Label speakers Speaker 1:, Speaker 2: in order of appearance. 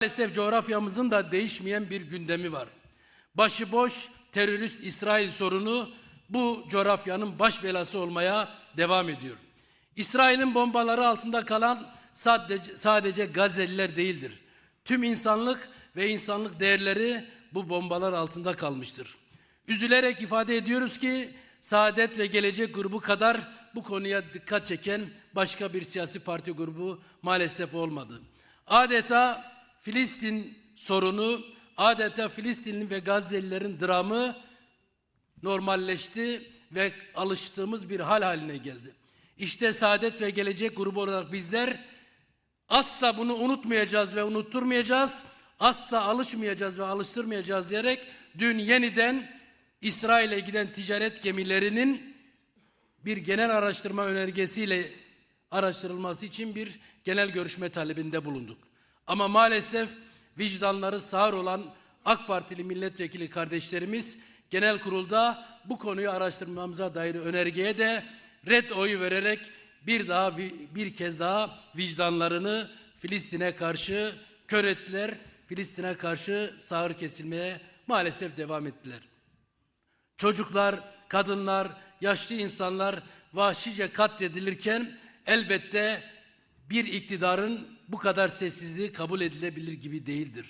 Speaker 1: Maalesef coğrafyamızın da değişmeyen bir gündemi var. Başıboş terörist İsrail sorunu bu coğrafyanın baş belası olmaya devam ediyor. İsrail'in bombaları altında kalan sadece, sadece Gazze'liler değildir. Tüm insanlık ve insanlık değerleri bu bombalar altında kalmıştır. Üzülerek ifade ediyoruz ki Saadet ve Gelecek grubu kadar bu konuya dikkat çeken başka bir siyasi parti grubu maalesef olmadı. Adeta Filistin sorunu, adeta Filistinli ve Gazze'lilerin dramı normalleşti ve alıştığımız bir hal haline geldi. İşte Saadet ve Gelecek grubu olarak bizler asla bunu unutmayacağız ve unutturmayacağız. Asla alışmayacağız ve alıştırmayacağız diyerek dün yeniden İsrail'e giden ticaret gemilerinin bir genel araştırma önergesiyle araştırılması için bir genel görüşme talebinde bulunduk. Ama maalesef vicdanları sağır olan AK Partili milletvekili kardeşlerimiz genel kurulda bu konuyu araştırmamıza dair önergeye de red oyu vererek bir daha bir kez daha vicdanlarını Filistin'e karşı kör ettiler. Filistin'e karşı sağır kesilmeye maalesef devam ettiler. Çocuklar, kadınlar, yaşlı insanlar vahşice katledilirken elbette bir iktidarın bu kadar sessizliği kabul edilebilir gibi değildir.